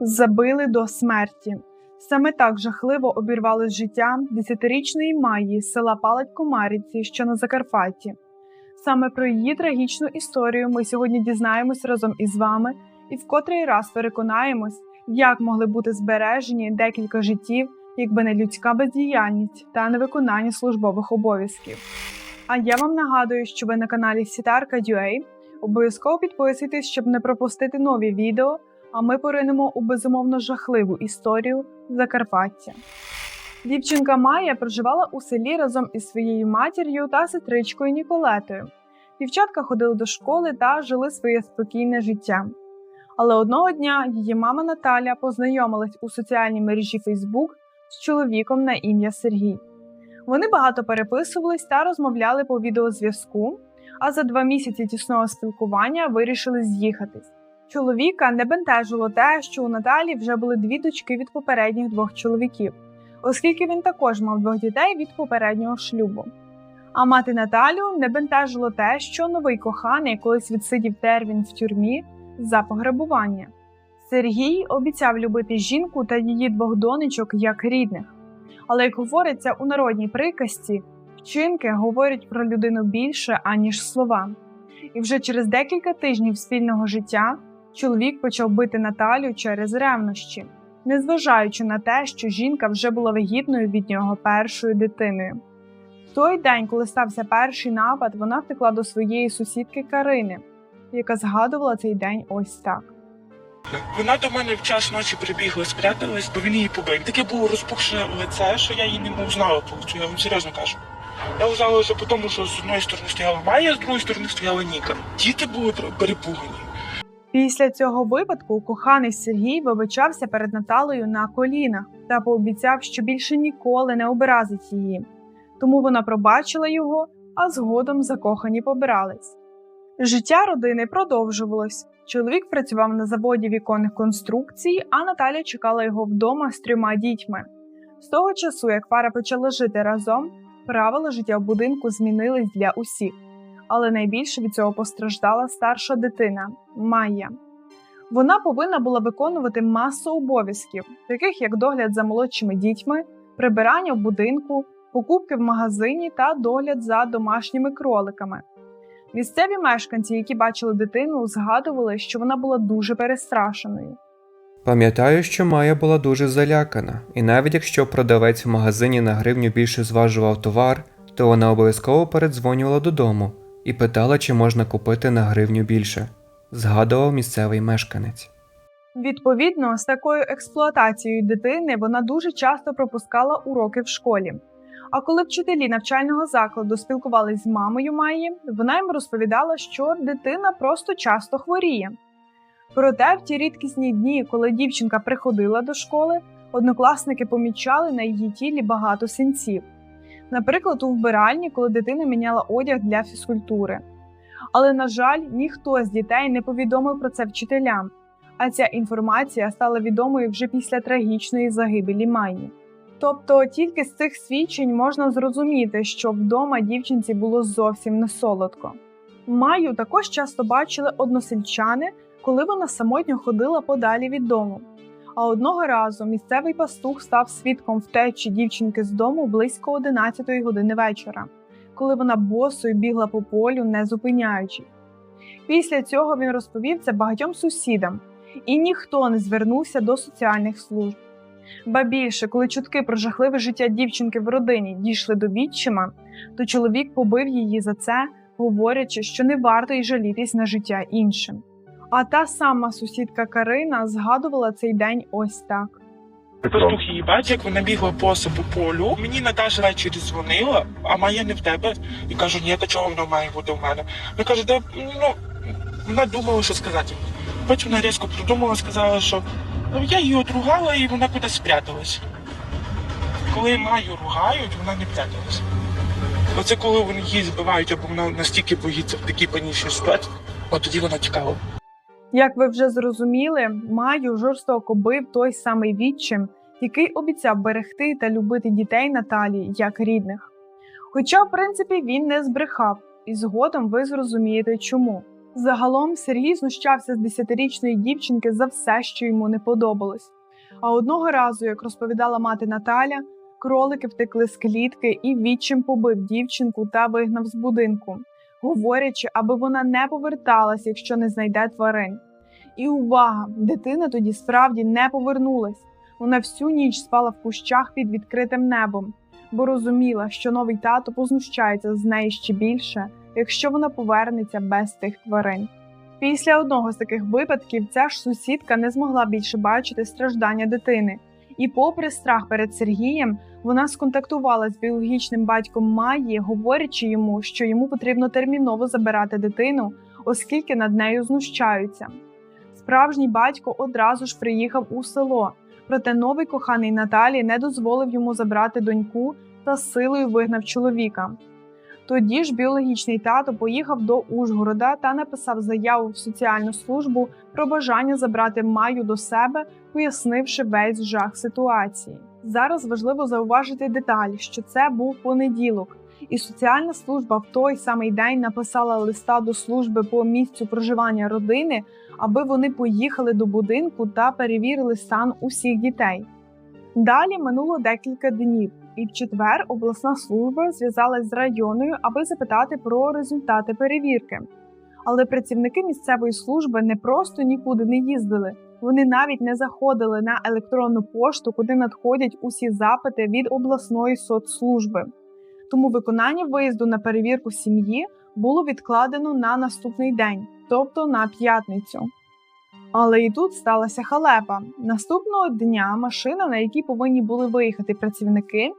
Забили до смерті. Саме так жахливо обірвалось життя десятирічної Майї з села Палать Комарівці, що на Закарпатті. Саме про її трагічну історію ми сьогодні дізнаємось разом із вами і в котрий раз переконаємось, як могли бути збережені декілька життів, якби не людська бездіяльність та невиконання службових обов'язків. А я вам нагадую, що ви на каналі Сітарка.ua. Обов'язково підписуйтесь, щоб не пропустити нові відео. А ми поринемо у безумовно жахливу історію Закарпаття. Дівчинка Майя проживала у селі разом із своєю матір'ю та сестричкою Ніколетою. Дівчатка ходили до школи та жили своє спокійне життя. Але одного дня її мама Наталя познайомилась у соціальній мережі Фейсбук з чоловіком на ім'я Сергій. Вони багато переписувались та розмовляли по відеозв'язку, а за два місяці тісного спілкування вирішили з'їхатись. Чоловіка не бентежило те, що у Наталі вже були дві дочки від попередніх двох чоловіків, оскільки він також мав двох дітей від попереднього шлюбу. А мати Наталю не бентежило те, що новий коханий колись відсидів термін в тюрмі за пограбування. Сергій обіцяв любити жінку та її двох донечок як рідних. Але як говориться у народній приказці, вчинки говорять про людину більше, аніж слова. І вже через декілька тижнів спільного життя чоловік почав бити Наталю через ревнощі, незважаючи на те, що жінка вже була вагітною від нього першою дитиною. В той день, коли стався перший напад, вона втекла до своєї сусідки Карини, яка згадувала цей день ось так. Вона до мене в час ночі прибігла, спряталась, бо він її побив. Таке було розпухше лице, що я її не узнала, повністю, я вам серйозно кажу. Я узнала вже по тому, що з одної сторони стояла Майя, з другої сторони стояла Ніка. Діти були перепугані. Після цього випадку коханий Сергій вибачався перед Наталою на колінах та пообіцяв, що більше ніколи не образить її. Тому вона пробачила його, а згодом закохані побирались. Життя родини продовжувалось. Чоловік працював на заводі віконних конструкцій, а Наталя чекала його вдома з трьома дітьми. З того часу, як пара почала жити разом, правила життя в будинку змінились для усіх але найбільше від цього постраждала старша дитина Майя. Вона повинна була виконувати масу обов'язків, таких як догляд за молодшими дітьми, прибирання в будинку, покупки в магазині та догляд за домашніми кроликами. Місцеві мешканці, які бачили дитину, згадували, що вона була дуже перестрашеною. Пам'ятаю, що Майя була дуже залякана, і навіть якщо продавець в магазині на гривню більше зважував товар, то вона обов'язково передзвонювала додому і питала, чи можна купити на гривню більше, згадував місцевий мешканець. Відповідно, з такою експлуатацією дитини вона дуже часто пропускала уроки в школі. А коли вчителі навчального закладу спілкувались з мамою Майї, вона їм розповідала, що дитина просто часто хворіє. Проте в ті рідкісні дні, коли дівчинка приходила до школи, однокласники помічали на її тілі багато синців наприклад, у вбиральні, коли дитина міняла одяг для фізкультури. Але, на жаль, ніхто з дітей не повідомив про це вчителям, а ця інформація стала відомою вже після трагічної загибелі Майї. Тобто тільки з цих свідчень можна зрозуміти, що вдома дівчинці було зовсім не солодко. Майю також часто бачили односельчани, коли вона самотньо ходила подалі від дому. А одного разу місцевий пастух став свідком втечі дівчинки з дому близько 11 години вечора, коли вона босою бігла по полю, не зупиняючи. Після цього він розповів це багатьом сусідам, і ніхто не звернувся до соціальних служб. Ба більше, коли чутки про жахливе життя дівчинки в родині дійшли до відчима, то чоловік побив її за це, говорячи, що не варто й жалітись на життя іншим. А та сама сусідка Карина згадувала цей день ось так. Пастух її бачить, як вона бігла по собі полю. Мені Наташа ввечері дзвонила, а Майя не в тебе. І кажу, ні, то чого вона має бути в мене. Вона каже, де ну вона думала, що сказати. Потім вона різко придумала, сказала, що «Ну, я її отругала і вона кудись спряталась. Коли Майю ругають, вона не пряталась. Оце коли вони її збивають, або вона настільки боїться в такій панічній ситуації, от тоді вона тікала. Як ви вже зрозуміли, Маю жорстоко бив той самий відчим, який обіцяв берегти та любити дітей Наталії як рідних. Хоча, в принципі, він не збрехав, і згодом ви зрозумієте чому. Загалом Сергій знущався з десятирічної дівчинки за все, що йому не подобалось. А одного разу, як розповідала мати Наталя, кролики втекли з клітки і відчим побив дівчинку та вигнав з будинку, говорячи, аби вона не поверталась, якщо не знайде тварин. І увага! Дитина тоді справді не повернулась. Вона всю ніч спала в кущах під відкритим небом, бо розуміла, що новий тато познущається з неї ще більше, якщо вона повернеться без тих тварин. Після одного з таких випадків ця ж сусідка не змогла більше бачити страждання дитини, і, попри страх перед Сергієм, вона сконтактувала з біологічним батьком Майї, говорячи йому, що йому потрібно терміново забирати дитину, оскільки над нею знущаються. Справжній батько одразу ж приїхав у село, проте новий коханий Наталі не дозволив йому забрати доньку та силою вигнав чоловіка. Тоді ж біологічний тато поїхав до Ужгорода та написав заяву в соціальну службу про бажання забрати Маю до себе, пояснивши весь жах ситуації. Зараз важливо зауважити деталь, що це був понеділок, і соціальна служба в той самий день написала листа до служби по місцю проживання родини, аби вони поїхали до будинку та перевірили стан усіх дітей. Далі минуло декілька днів, і в четвер обласна служба зв'язалась з районною, аби запитати про результати перевірки. Але працівники місцевої служби не просто нікуди не їздили, вони навіть не заходили на електронну пошту, куди надходять усі запити від обласної соцслужби. Тому виконання виїзду на перевірку сім'ї було відкладено на наступний день, тобто на п'ятницю. Але і тут сталася халепа. Наступного дня машина, на якій повинні були виїхати працівники,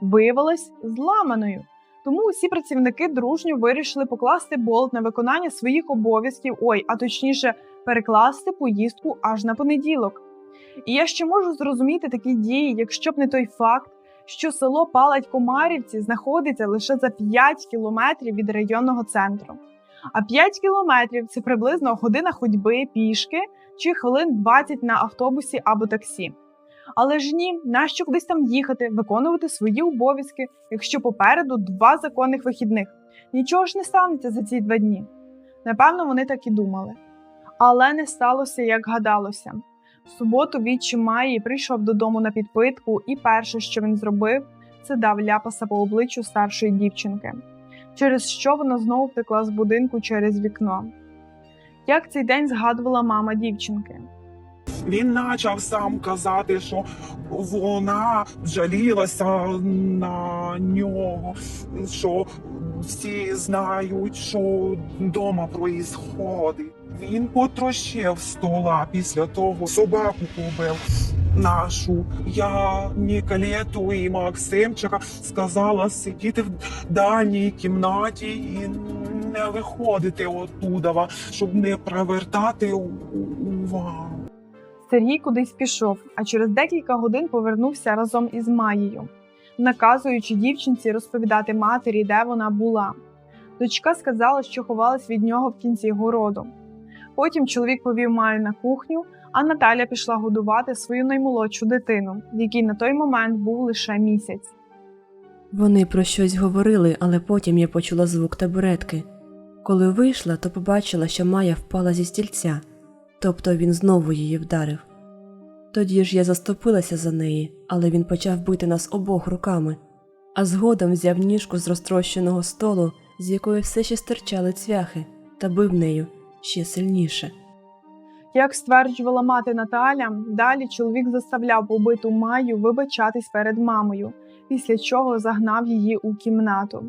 виявилась зламаною. Тому усі працівники дружньо вирішили покласти болт на виконання своїх обов'язків, ой, а точніше, перекласти поїздку аж на понеділок. І я ще можу зрозуміти такі дії, якщо б не той факт, що село Палать Комарівці знаходиться лише за 5 кілометрів від районного центру. А 5 кілометрів це приблизно година ходьби пішки чи хвилин 20 на автобусі або таксі. Але ж ні, нащо кудись там їхати, виконувати свої обов'язки, якщо попереду два законних вихідних. Нічого ж не станеться за ці два дні. Напевно, вони так і думали. Але не сталося, як гадалося. В суботу відчим Майї прийшов додому на підпитку, і перше, що він зробив, це дав ляпаса по обличчю старшої дівчинки, через що вона знову втекла з будинку через вікно. Як цей день згадувала мама дівчинки. Він почав сам казати, що вона жалілася на нього, що всі знають, що вдома проїсходить. Він потрощив стола після того, собаку побив нашу. Я Ніколету і Максимчика сказала сидіти в дальній кімнаті і не виходити оттуда, щоб не привертати увагу. Сергій кудись пішов, а через декілька годин повернувся разом із Маєю, наказуючи дівчинці розповідати матері, де вона була. Дочка сказала, що ховалась від нього в кінці городу. Потім чоловік повів Маю на кухню, а Наталя пішла годувати свою наймолодшу дитину, якій на той момент був лише місяць. Вони про щось говорили, але потім я почула звук табуретки. Коли вийшла, то побачила, що Майя впала зі стільця, тобто він знову її вдарив. Тоді ж я заступилася за неї, але він почав бити нас обох руками, а згодом взяв ніжку з розтрощеного столу, з якої все ще стирчали цвяхи, та бив нею ще сильніше. Як стверджувала мати Наталя, далі чоловік заставляв побиту Маю вибачатись перед мамою, після чого загнав її у кімнату.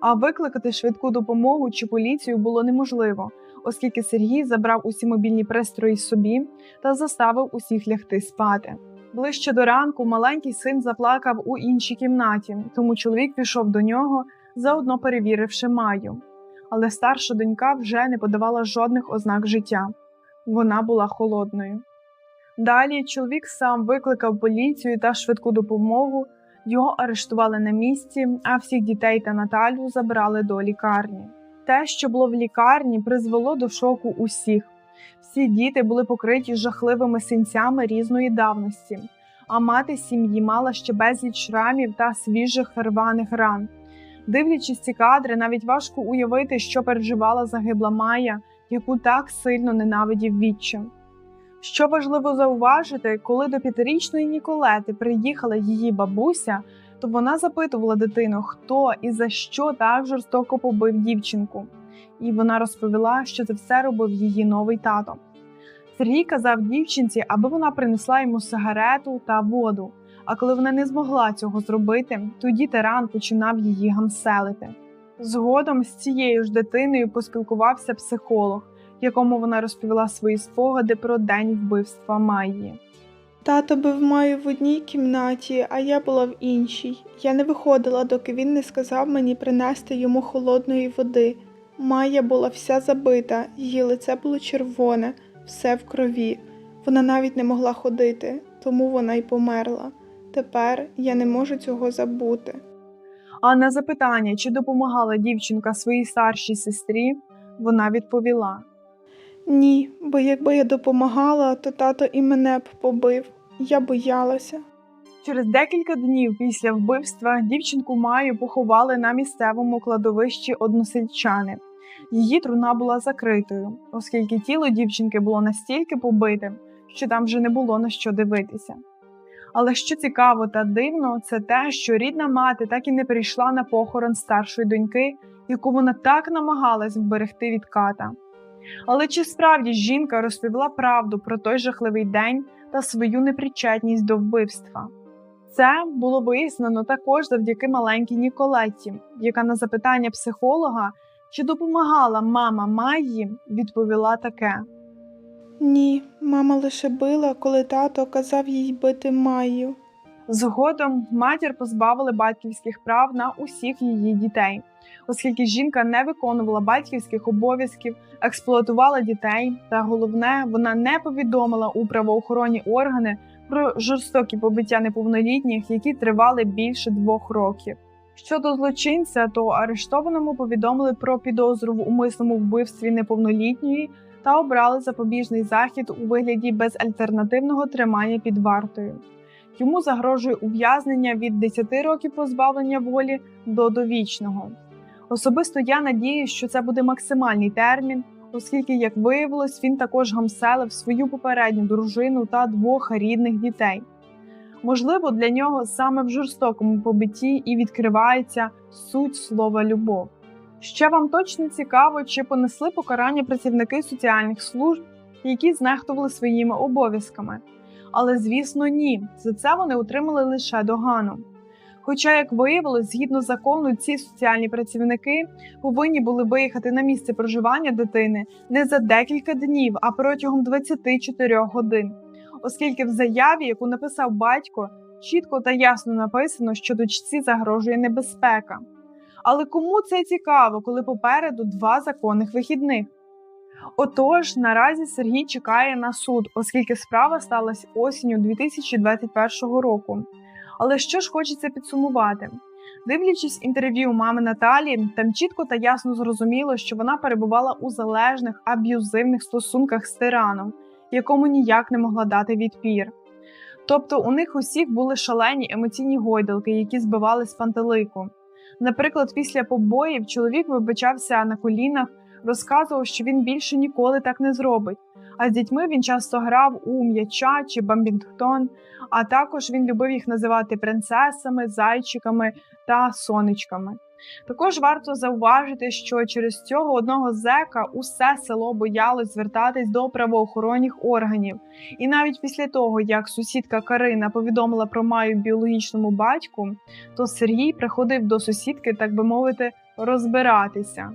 А викликати швидку допомогу чи поліцію було неможливо, оскільки Сергій забрав усі мобільні пристрої собі та заставив усіх лягти спати. Ближче до ранку маленький син заплакав у іншій кімнаті, тому чоловік пішов до нього, заодно перевіривши Маю. Але старша донька вже не подавала жодних ознак життя вона була холодною. Далі чоловік сам викликав поліцію та швидку допомогу, його арештували на місці, а всіх дітей та Наталю забрали до лікарні. Те, що було в лікарні, призвело до шоку усіх. Всі діти були покриті жахливими синцями різної давності, а мати сім'ї мала ще безліч шрамів та свіжих рваних ран. Дивлячись ці кадри, навіть важко уявити, що переживала загибла Майя яку так сильно ненавидів відчим. Що важливо зауважити, коли до п'ятирічної Ніколети приїхала її бабуся, то вона запитувала дитину, хто і за що так жорстоко побив дівчинку. І вона розповіла, що це все робив її новий тато. Сергій казав дівчинці, аби вона принесла йому сигарету та воду. А коли вона не змогла цього зробити, тоді тиран починав її гамселити. Згодом з цією ж дитиною поспілкувався психолог, якому вона розповіла свої спогади про день вбивства Майї. Тато бив Маю в одній кімнаті, а я була в іншій. Я не виходила, доки він не сказав мені принести йому холодної води. Майя була вся забита, її лице було червоне, все в крові. Вона навіть не могла ходити, тому вона й померла. Тепер я не можу цього забути. А на запитання, чи допомагала дівчинка своїй старшій сестрі, вона відповіла: Ні, бо якби я допомагала, то тато і мене б побив. Я боялася. Через декілька днів після вбивства дівчинку Маю поховали на місцевому кладовищі односельчани. Її труна була закритою, оскільки тіло дівчинки було настільки побите, що там вже не було на що дивитися. Але що цікаво та дивно, це те, що рідна мати так і не прийшла на похорон старшої доньки, яку вона так намагалась вберегти від ката. Але чи справді жінка розповіла правду про той жахливий день та свою непричетність до вбивства? Це було вияснено також завдяки маленькій Ніколетті, яка на запитання психолога, чи допомагала мама Майї, відповіла таке. Ні, мама лише била, коли тато казав їй бити Майю. Згодом матір позбавили батьківських прав на усіх її дітей, оскільки жінка не виконувала батьківських обов'язків, експлуатувала дітей, та головне, вона не повідомила у правоохоронні органи про жорстокі побиття неповнолітніх, які тривали більше двох років. Щодо злочинця, то арештованому повідомили про підозру в умисному вбивстві неповнолітньої та обрали запобіжний захід у вигляді безальтернативного тримання під вартою. Йому загрожує ув'язнення від 10 років позбавлення волі до довічного. Особисто я надіюсь, що це буде максимальний термін, оскільки, як виявилось, він також гамселив свою попередню дружину та двох рідних дітей. Можливо, для нього саме в жорстокому побитті і відкривається суть слова любов. Ще вам точно цікаво, чи понесли покарання працівники соціальних служб, які знехтували своїми обов'язками. Але, звісно, ні, за це вони отримали лише догану. Хоча, як виявилось, згідно закону, ці соціальні працівники повинні були виїхати на місце проживання дитини не за декілька днів, а протягом 24 годин, оскільки в заяві, яку написав батько, чітко та ясно написано, що дочці загрожує небезпека. Але кому це цікаво, коли попереду два законних вихідних? Отож, наразі Сергій чекає на суд, оскільки справа сталася осінню 2021 року. Але що ж хочеться підсумувати? Дивлячись інтерв'ю мами Наталі, там чітко та ясно зрозуміло, що вона перебувала у залежних аб'юзивних стосунках з тираном, якому ніяк не могла дати відпір. Тобто у них усіх були шалені емоційні гойдалки, які збивали з пантелику. Наприклад, після побоїв чоловік вибачався на колінах, розказував, що він більше ніколи так не зробить. А з дітьми він часто грав у м'яча чи бамбінгтон, а також він любив їх називати принцесами, зайчиками та сонечками. Також варто зауважити, що через цього одного зека усе село боялось звертатись до правоохоронних органів. І навіть після того, як сусідка Карина повідомила про маю біологічному батьку, то Сергій приходив до сусідки, так би мовити, розбиратися.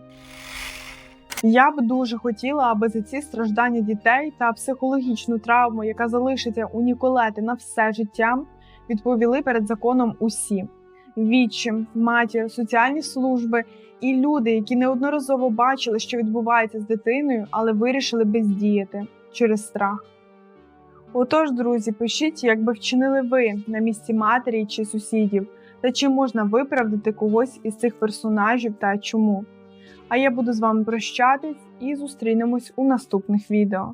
Я б дуже хотіла, аби за ці страждання дітей та психологічну травму, яка залишиться у Ніколети на все життя, відповіли перед законом усі відчим, матір, соціальні служби і люди, які неодноразово бачили, що відбувається з дитиною, але вирішили бездіяти через страх. Отож, друзі, пишіть, як би вчинили ви на місці матері чи сусідів, та чи можна виправдати когось із цих персонажів та чому. А я буду з вами прощатись і зустрінемось у наступних відео.